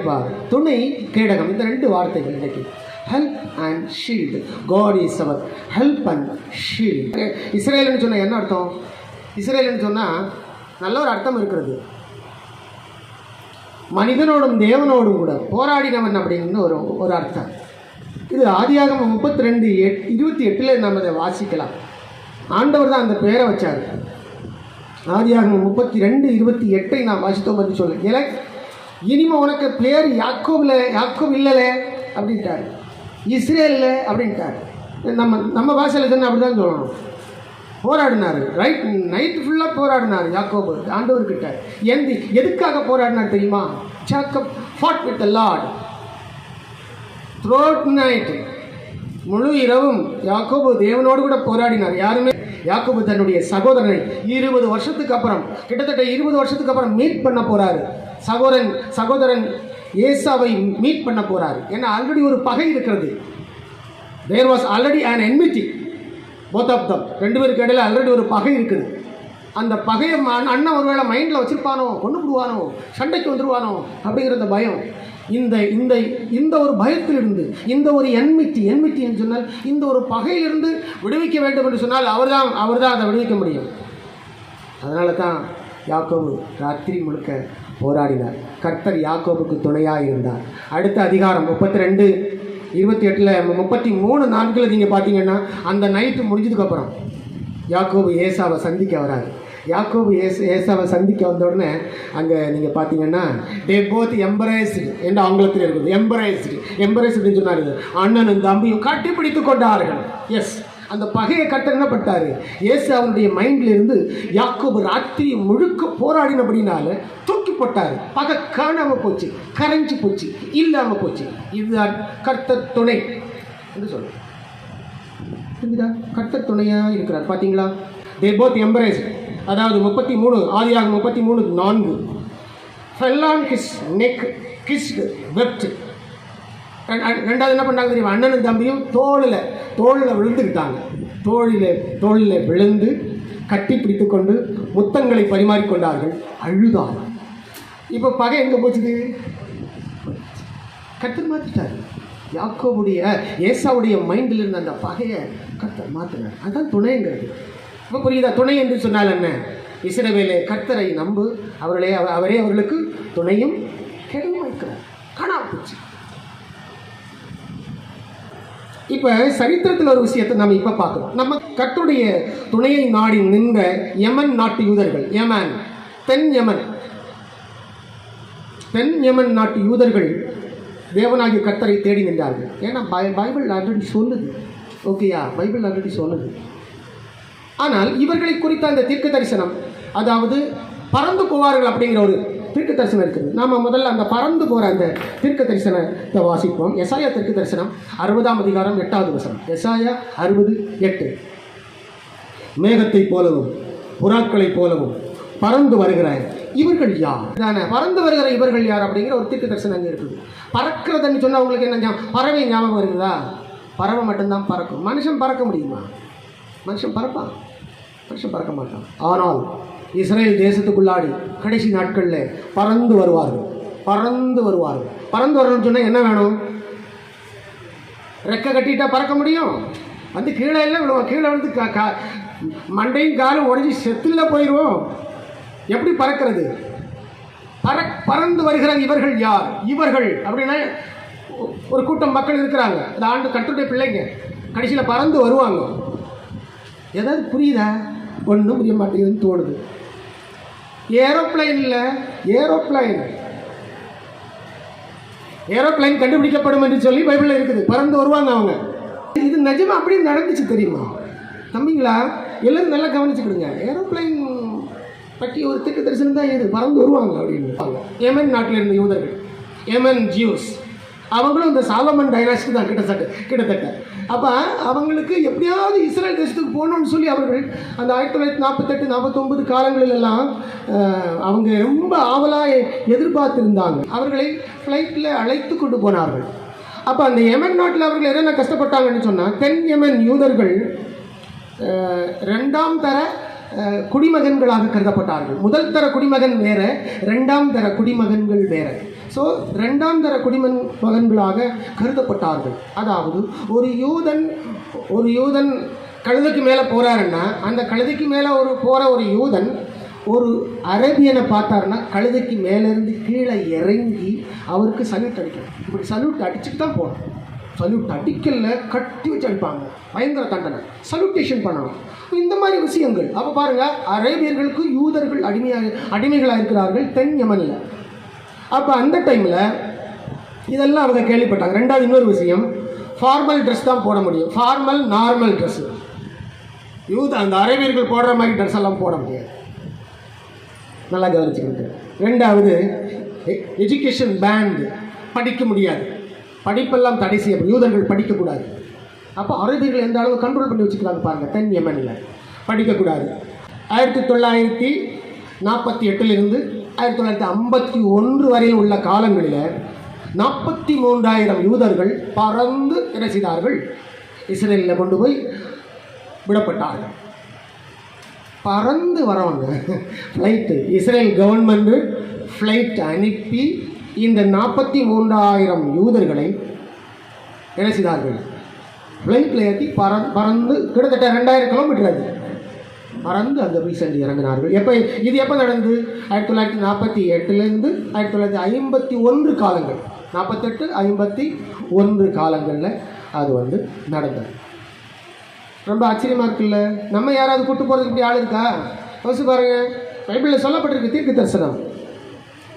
இருப்பார் துணை கேடகம் இந்த ரெண்டு வார்த்தைகள் இன்றைக்கு. Help and shield God is our help and shield இஸ்ரேல்னு சொன்னால் என்ன அர்த்தம்? இஸ்ரேல்னு சொன்னால் நல்ல ஒரு அர்த்தம் இருக்கிறது. மனிதனோடும் தேவனோடும் கூட போராடினவன் அப்படின்னு ஒரு ஒரு அர்த்தம். இது ஆதியாகம் முப்பத்தி ரெண்டு எட் இருபத்தி எட்டில் நம்ம அதை வாசிக்கலாம். ஆண்டவர் தான் அந்த பெயரை வச்சார். ஆதியாகம் முப்பத்தி ரெண்டு இருபத்தி எட்டை நான் வாசித்தோம் என்று சொல்ல. இனிமே உனக்கு பேர் யாக்கோபில் யாக்கோப் இல்லைலே அப்படின்ட்டார். இஸ்ரேலில் அப்படின்ட்டார். நம்ம நம்ம பாஷையில் தானே அப்படி தான் சொல்லணும். போராடினார். ரைட் நைட் ஃபுல்லாக போராடினார் யாக்கோபு ஆண்டவர்கிட்ட. எந்த எதுக்காக போராடினார் தெரியுமா? Jacob fought with the Lord throughout night முழு இரவும் யாக்கோபு தேவனோடு கூட போராடினார். யாருமே? யாக்கோபு தன்னுடைய சகோதரனை இருபது வருஷத்துக்கு அப்புறம் கிட்டத்தட்ட இருபது வருஷத்துக்கு அப்புறம் மீட் பண்ண போகிறாரு சகோதரன் சகோதரன் ஏசாவை மீட் பண்ண போகிறார் ஏன்னா ஆல்ரெடி ஒரு பகை இருக்கிறது. There was already and enmity both of them ரெண்டு பேருக்கு இடையில ஆல்ரெடி ஒரு பகை இருக்குது. அந்த பகையை அண்ணன் ஒருவேளை மைண்டில் வச்சுருப்பானோ? கொண்டு விடுவானோ சண்டைக்கு வந்துடுவானோ அப்படிங்கிற அந்த பயம். இந்த இந்த இந்த ஒரு பயத்திலிருந்து இந்த ஒரு என்மிட்டி என்மிட்டி என்று சொன்னால் இந்த ஒரு பகையிலிருந்து விடுவிக்க வேண்டும் என்று சொன்னால் அவர்தான் அவர்தான் அதை விடுவிக்க முடியும். அதனால தான் யாக்கோவு ராத்திரி முழுக்க போராடினார். கர்த்தர் யாக்கோபுக்கு துணையாக இருந்தார். அடுத்த அதிகாரம் முப்பத்தி ரெண்டு இருபத்தி எட்டில் முப்பத்தி மூணு நாட்களில் நீங்கள் பார்த்தீங்கன்னா அந்த நைட்டு முடிஞ்சதுக்கப்புறம் யாக்கோபு ஏசாவை சந்திக்க வராரு. யாக்கோபு ஏஸ் ஏசாவை சந்திக்க வந்த உடனே அங்கே நீங்கள் பார்த்தீங்கன்னா டே போத் எம்பரேஸ்டு என்று ஆங்கிலத்தில் இருக்குது. எம்பரேஸ்டு எம்பரேஸ்டுன்னு சொன்னார். அண்ணனும் தம்பியும் கட்டி பிடித்து கொண்டார்கள். எஸ் அந்த பகையை கட்ட என்ன இயேசு அவனுடைய மைண்ட்லேருந்து யாக்கோபு ராத்திரி முழுக்க போராடினபடினால தூக்கி போட்டார். பகை காணாமல் போச்சு கரைஞ்சி போச்சு இல்லாமல் போச்சு. இதுதான் கர்த்த துணை என்று சொல்றேன் புரியுதா துணையாக இருக்கிறார். பார்த்தீங்களா தே போத் எம்பரேஸ் அதாவது முப்பத்தி மூணு ஆதியாக முப்பத்தி மூணு நான்கு. Fell on his neck kissed wept ரெண்டாவது என்ன பண்ணாங்க தெரியும்? அண்ணனும் தம்பியும் தோளில் தோளில் விழுந்துக்கிட்டாங்க. தோளில் தோளில் விழுந்து கட்டி பிடித்து கொண்டு முத்தங்களை பரிமாறிக்கொண்டார்கள். அழுதான் இப்போ பகை எங்கே போச்சுது? கத்தர் மாற்றிட்டார் யாக்கோவுடைய ஏசாவுடைய மைண்டில் இருந்த அந்த பகையை கத்தர் மாற்றினார் அதுதான் துணைங்கிறது. இப்போ புரியுதா? துணை என்று சொன்னால் என்ன? இஸ்ரவேலே கர்த்தரை நம்பு அவர்களே அவரே அவர்களுக்கு துணையும் கெடவும் வைக்கிறார் போச்சு. இப்போ சரித்திரத்தில் ஒரு விஷயத்தை நம்ம இப்போ பார்க்குறோம் நம்ம கட்டுடைய துணையை நாடி நின்ற யமன் நாட்டு யூதர்கள். யமன். தென் யமன். தென் யமன் நாட்டு யூதர்கள் தேவனாகிய கத்தரை தேடி நின்றார்கள். ஏன்னா பை பைபிள் ஆல்ரெடி சொல்லுது. ஓகேயா பைபிள் ஆல்ரெடி சொல்லுது. ஆனால் இவர்களை குறித்த அந்த தீர்க்க தரிசனம் அதாவது பறந்து போவார்கள் அப்படிங்கிற ஒரு தீர்க்க தரிசனம் இருக்குது. நாம் முதல்ல அந்த பறந்து போகிற அந்த தீர்க்க தரிசனத்தை வாசிப்போம். எசாயா தீர்க்க தரிசனம் அறுபதாம் அதிகாரம் எட்டாவது வசனம். எசாயா அறுபது எட்டு. மேகத்தைப் போலவும் புறாக்களைப் போலவும் பறந்து வருகிறார் இவர்கள் யார்? தானே பறந்து வருகிற இவர்கள் யார் அப்படிங்கிற ஒரு தீர்க்க தரிசனம் அங்கே இருக்குது. பறக்கிறதுன்னு சொன்னால் உங்களுக்கு என்ன பறவை ஞாபகம் வருகிறதா? பறவை மட்டும்தான் பறக்கும். மனுஷன் பறக்க முடியுமா? மனுஷன் பறப்பான். மனுஷன் பறக்க மாட்டான். ஆனால் இஸ்ரேல் தேசத்துக்குள்ளாடி கடைசி நாட்களில் பறந்து வருவார்கள். பறந்து வருவார்கள். பறந்து வரணும்னு சொன்னால் என்ன வேணும்? ரெக்கை கட்டிட்டா பறக்க முடியும்? வந்து கீழே எல்லாம் விழுவோம் கீழே வந்து கா மண்டையும் காலும் உடஞ்சி செத்துல போயிடுவோம் எப்படி பறக்கிறது? பற பறந்து வருகிற இவர்கள் யார்? இவர்கள் அப்படின்னா ஒரு கூட்டம் மக்கள் இருக்கிறாங்க. அந்த ஆண்டு கட்டுடைய பிள்ளைங்க. கடைசியில் பறந்து வருவாங்க. ஏதாவது புரியுதா? ஒன்றும் புரிய மாட்டேங்குதுன்னு தோணுது. ஏரோப்ளைன் இல்லை ஏரோப்ளைன். ஏரோப்ளைன் கண்டுபிடிக்கப்படும் என்று சொல்லி பைபிளில் இருக்குது. பறந்து வருவாங்க அவங்க. இது நிஜமாக அப்படியே நடந்துச்சு தெரியுமா? தம்பிங்களா எல்லாரும் நல்லா கவனிச்சுக்கிடுங்க ஏரோப்ளைன் பற்றி ஒரு திட்ட தரிசனம் தான் இது. பறந்து வருவாங்க அப்படின்னு. ஏமன் நாட்டில் இருந்த யூதர்கள். Yemen Jews. அவங்களும் இந்த சாலமன் டைனாஸ்டி தான் கிட்டத்தட்ட கிட்டத்தட்ட. அப்போ அவங்களுக்கு எப்படியாவது இஸ்ரேல் தேசத்துக்கு போகணும்னு சொல்லி அவர்கள் அந்த ஆயிரத்தி தொள்ளாயிரத்தி நாற்பத்தெட்டு நாற்பத்தொம்பது காலங்களிலெல்லாம் அவங்க ரொம்ப ஆவலாக எதிர்பார்த்திருந்தாங்க. அவர்களை ஃப்ளைட்டில் அழைத்து கொண்டு போனார்கள். அப்போ அந்த எமன் நாட்டில் அவர்கள் என்னென்ன கஷ்டப்பட்டாங்கன்னு சொன்னால் தென் எமன் யூதர்கள் ரெண்டாம் தர குடிமகன்களாக கருதப்பட்டார்கள். முதல் தர குடிமகன் வேற ரெண்டாம் தர குடிமகன்கள் வேற. ஸோ ரெண்டாம் தர குடிமன் மகன்களாக கருதப்பட்டார்கள். அதாவது ஒரு யூதன் ஒரு யூதன் கழுதைக்கு மேலே போகிறாருன்னா அந்த கழுதைக்கு மேலே ஒரு போகிற ஒரு யூதன் ஒரு அரேபியனை பார்த்தாருன்னா கழுதைக்கு மேலேருந்து கீழே இறங்கி அவருக்கு சல்யூட் அடிக்கணும். இப்படி சல்யூட் அடிச்சுட்டு தான் போகணும் சல்யூட் அடிக்கல கட்டி வச்சு அடிப்பாங்க. பயங்கர தண்டனை. சல்யூட்டேஷன் பண்ணணும். இந்த மாதிரி விஷயங்கள். அப்போ பாருங்கள் அரேபியர்களுக்கு யூதர்கள் அடிமையாக அடிமைகளாக இருக்கிறார்கள் தென் யமனில். அப்போ அந்த டைமில் இதெல்லாம் அவங்க கேள்விப்பட்டாங்க. ரெண்டாவது இன்னொரு விஷயம் ஃபார்மல் ட்ரெஸ் தான் போட முடியும். ஃபார்மல் நார்மல் ட்ரெஸ்ஸு யூத் அந்த அரேபியர்கள் போடுற மாதிரி ட்ரெஸ் எல்லாம் போட முடியாது. நல்லா கவனிச்சுக்கிட்டு ரெண்டாவது எஜுகேஷன் பேண்ட் படிக்க முடியாது. படிப்பெல்லாம் தடை செய்யப்படும் யூதர்கள் படிக்கக்கூடாது. அப்போ அரேபியர்கள் எந்த அளவு கண்ட்ரோல் பண்ணி வச்சுக்கிறாங்க பாருங்கள் தென் யமனில். படிக்கக்கூடாது. ஆயிரத்தி தொள்ளாயிரத்தி நாற்பத்தி எட்டுலேருந்து ஆயிரத்தி தொள்ளாயிரத்தி ஐம்பத்தி ஒன்று வரையில் உள்ள காலங்களில் நாற்பத்தி மூன்றாயிரம் யூதர்கள் பறந்து என்ன செய்தார்கள்? இஸ்ரேலில் கொண்டு போய் விடப்பட்டார்கள். பறந்து வரவங்க ஃப்ளைட்டு இஸ்ரேல் கவர்மெண்ட்டு ஃப்ளைட் அனுப்பி இந்த நாற்பத்தி மூன்றாயிரம் யூதர்களை என்ன செய்தார்கள்? ஃப்ளைட்டில் ஏற்றி பற பறந்து கிட்டத்தட்ட ரெண்டாயிரம் கிலோமீட்டர் அது பறந்து அந்த போய் இறங்கினார்கள். எப்போ இது எப்போ நடந்தது? ஆயிரத்தி தொள்ளாயிரத்தி நாற்பத்தி எட்டுலேருந்து ஆயிரத்தி தொள்ளாயிரத்தி ஐம்பத்தி ஒன்று காலங்கள். நாற்பத்தெட்டு ஐம்பத்தி ஒன்று காலங்களில் அது வந்து நடந்தது. ரொம்ப ஆச்சரியமாக இருக்குல்ல? நம்ம யாராவது கூட்டு போகிறதுக்கு இப்படி ஆள் இருக்கா? யோசிச்சு பாருங்க. பைபிளில் சொல்லப்பட்டிருக்கு தீர்க்க தரிசனம்.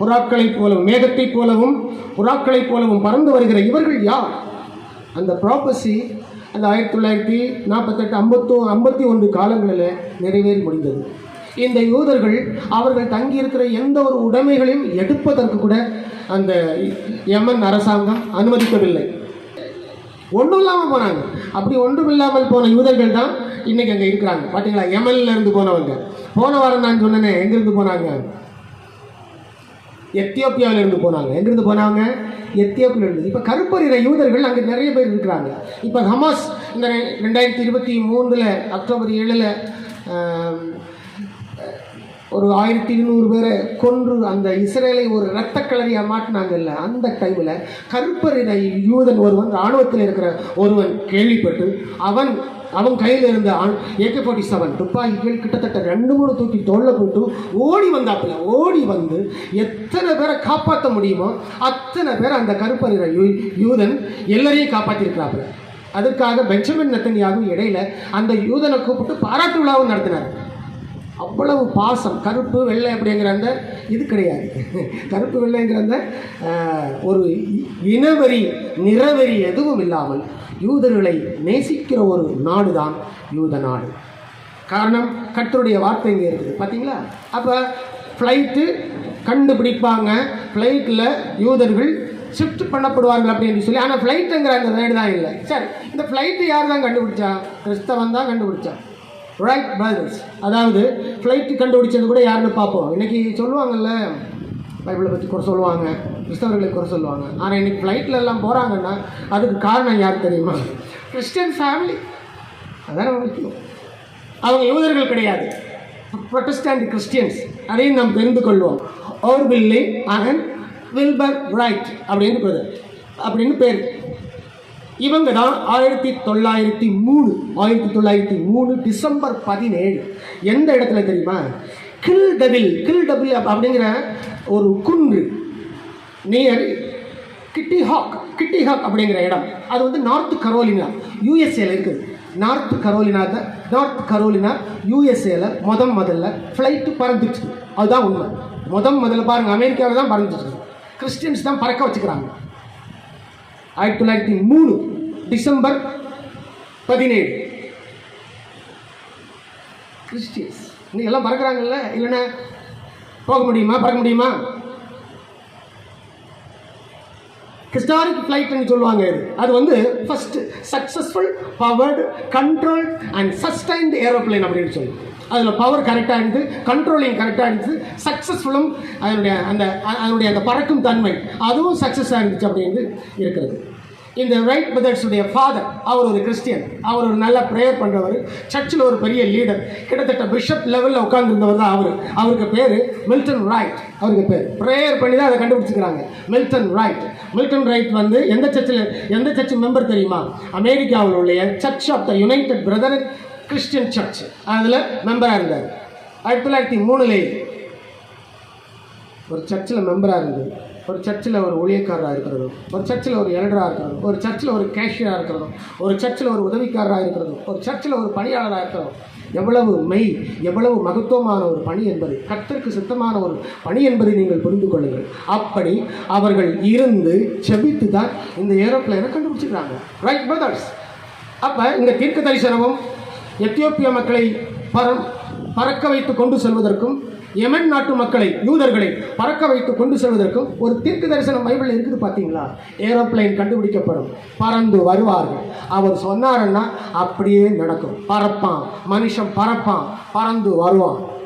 புறாக்களைப் போலவும் மேகத்தைப் போலவும் புறாக்களைப் போலவும் பறந்து வருகிற இவர்கள் யார்? அந்த ப்ராப்பசி அந்த ஆயிரத்தி தொள்ளாயிரத்தி நாற்பத்தெட்டு ஐம்பத்தோ ஐம்பத்தி ஒன்று காலங்களில் நிறைவேறி முடிந்தது. இந்த யூதர்கள் அவர்கள் தங்கியிருக்கிற எந்த ஒரு உடைமைகளையும் எடுப்பதற்கு கூட அந்த எம்என் அரசாங்கம் அனுமதிக்கவில்லை. ஒன்றும் இல்லாமல் போனாங்க. அப்படி ஒன்றும் இல்லாமல் போன யூதர்கள் தான் இன்னைக்கு அங்கே இருக்கிறாங்க. பார்த்தீங்களா யமன்ல இருந்து போனவங்க. போன வாரம் நான் சொன்னேனே எங்கிருந்து போனாங்க? எத்தியோப்பியாவில இருந்து போனாங்க. எங்கிருந்து போனாங்க? எத்தியோப்பியில இருந்து இப்போ கருப்பறிகிற யூதர்கள் அங்கே நிறைய பேர் இருக்கிறாங்க. இப்போ ஹமாஸ் இந்த ரெண்டாயிரத்தி இருபத்தி மூணில் அக்டோபர் ஏழில் ஒரு ஆயிரத்தி இருநூறு பேரை கொன்று அந்த இஸ்ரேலை ஒரு இரத்த கிளறியாக மாட்டினாங்கல்ல அந்த டைமில் கருப்பறின யூதன் ஒருவன் இராணுவத்தில் இருக்கிற ஒருவன் கேள்விப்பட்டு அவன் அவன் கையில் இருந்த ஏகே ஃபார்ட்டி செவன் துப்பாக்கிகள் கிட்டத்தட்ட ரெண்டு மூணு தூக்கி தோளில் போட்டு ஓடி வந்தாப்புல ஓடி வந்து எத்தனை பேரை காப்பாற்ற முடியுமோ அத்தனை பேர் அந்த கருப்பறின யூ யூதன் எல்லாரையும் காப்பாற்றிருக்கிறாப்புல அதுக்காக பெஞ்சமின் நத்தனியாகவும் இடையில அந்த யூதனை கூப்பிட்டு பாராட்டு விழாவும் நடத்தினார். அவ்வளவு பாசம். கருப்பு வெள்ளை அப்படிங்கிற அந்த இது கிடையாது. கருப்பு வெள்ளைங்கிற அந்த ஒரு இனவெறி நிறவெறி எதுவும் இல்லாமல் யூதர்களை நேசிக்கிற ஒரு நாடு தான் யூத நாடு. காரணம் கற்றுடைய வார்த்தை இங்கே இருக்குது. பார்த்தீங்களா அப்போ ஃப்ளைட்டு கண்டுபிடிப்பாங்க. ஃப்ளைட்டில் யூதர்கள் ஷிஃப்ட் பண்ணப்படுவார்கள் அப்படின்னு சொல்லி ஆனால் ஃப்ளைட்டுங்கிற அந்த வேர்டு தான் இல்லை. சரி இந்த ஃப்ளைட்டு யார் தான் கண்டுபிடிச்சா? கிறிஸ்தவன் தான் கண்டுபிடிச்சான் ரைட் பிரதர்ஸ் அதாவது ஃப்ளைட்டு கண்டுபிடிச்சது கூட யாருன்னு பார்ப்போம். இன்றைக்கி சொல்லுவாங்கல்ல பைபிளை பற்றி குறை சொல்லுவாங்க கிறிஸ்தவர்களை குறை சொல்லுவாங்க. ஆனால் இன்றைக்கி ஃப்ளைட்டில் எல்லாம் போகிறாங்கன்னா அதுக்கு காரணம் யார் தெரியுமா? கிறிஸ்டியன் ஃபேமிலி அதான் முக்கியம். அவங்க யூதர்கள் கிடையாது. ப்ரொட்டஸ்டாண்ட் கிறிஸ்டியன்ஸ் அதையும் நாம் தெரிந்து கொள்வோம். ஓர் வில்லி அகன் வில்பர் ரைட் அப்படின்னு பிரதர் அப்படின்னு பேர். இவங்க தான் ஆயிரத்தி தொள்ளாயிரத்தி மூணு ஆயிரத்தி தொள்ளாயிரத்தி மூணு டிசம்பர் பதினேழு. எந்த இடத்துல தெரியுமா? கில் டபிள் கில் டபிள் அப்படிங்கிற ஒரு குன்று நியர் கிட்டி ஹாக் கிட்டி ஹாக் அப்படிங்கிற இடம். அது வந்து நார்த் கரோலினா யூஎஸ்ஏல இருக்குது நார்த் கரோலினா நார்த் கரோலினா யூஎஸ்ஏல முதல் முதல்ல ஃப்ளைட்டு பறந்துச்சு. அதுதான் உண்மை. முதல் முதல்ல பாருங்கள் அமெரிக்காவில் தான் பறந்துச்சு. கிறிஸ்டியன்ஸ் தான் பறக்க வச்சுக்கிறாங்க. ஆயிரத்தி தொள்ளாயிரத்தி மூணு டிசம்பர் பதினேழு. கிறிஸ்டியன்ஸ். இன்னைக்கு எல்லாம் பறக்கிறாங்கல்ல இல்லைன்னா போக முடியுமா? பறக்க முடியுமா? ஹிஸ்டாரிக் ஃப்ளைட்னு சொல்லுவாங்க இது. அது வந்து first successful powered control and sustained aeroplane அப்படின்னு சொல்லுவோம் அதில் பவர் கரெக்டாக இருந்துச்சு கண்ட்ரோலிங் கரெக்டாக இருந்துச்சு சக்ஸஸ்ஃபுல்லும் அதனுடைய அந்த அதனுடைய அந்த பறக்கும் தன்மை அதுவும் சக்ஸஸாக இருந்துச்சு அப்படின்னு இருக்கிறது. இந்த ரைட் பிரதர்ஸுடைய ஃபாதர் அவர் ஒரு கிறிஸ்டியன் அவர் ஒரு நல்ல ப்ரேயர் பண்ணுறவர் சர்ச்சில் ஒரு பெரிய லீடர் கிட்டத்தட்ட பிஷப் லெவலில் உட்காந்துருந்தவர் தான் அவர். அவருக்கு பேர் மில்டன் ரைட் அவருக்கு பேர். ப்ரேயர் பண்ணி தான் அதை கண்டுபிடிச்சிக்கிறாங்க. மில்டன் ரைட் மில்டன் ரைட் வந்து எந்த சர்ச்சில் எந்த சர்ச் மெம்பர் தெரியுமா? அமெரிக்காவில் உள்ள church of the united brother Christian church அதில் மெம்பராக இருந்தார். ஆயிரத்தி தொள்ளாயிரத்தி மூணுலேயே ஒரு சர்ச்சில் மெம்பராக இருந்தது. ஒரு சர்ச்சில் ஒரு ஊழியக்காரராக இருக்கிறதும் ஒரு சர்ச்சில் ஒரு எல்டராக இருக்கிறதும் ஒரு சர்ச்சில் ஒரு கேஷியராக இருக்கிறதும் ஒரு சர்ச்சில் ஒரு உதவிக்காரராக இருக்கிறதும் ஒரு சர்ச்சில் ஒரு பணியாளராக இருக்கிறதும் எவ்வளவு மெய் எவ்வளவு மகத்துவமான ஒரு பணி என்பது கத்திற்கு சுத்தமான ஒரு பணி என்பதை நீங்கள் புரிந்து கொள்ளுங்கள். அப்படி அவர்கள் இருந்து செபித்து தான் இந்த ஏரோப்ளைனை கண்டுபிடிச்சிக்கிறாங்க ரைட் பிரதர்ஸ் அப்போ இந்த தீர்க்க தரிசனமும் எத்தியோப்பிய மக்களை பரம் பறக்க வைத்து கொண்டு செல்வதற்கும் எமன் நாட்டு மக்களை யூதர்களை பறக்க வைத்து கொண்டு செல்வதற்கும் ஒரு தீர்க்க தரிசனம் பைபிள் இருக்குது பார்த்தீங்களா? ஏரோப்ளைன் கண்டுபிடிக்கப்படும். பறந்து வருவார்கள். அவர் சொன்னாருன்னா அப்படியே நடக்கும். பறப்பான். மனுஷன் பறப்பான். பறந்து வருவான்.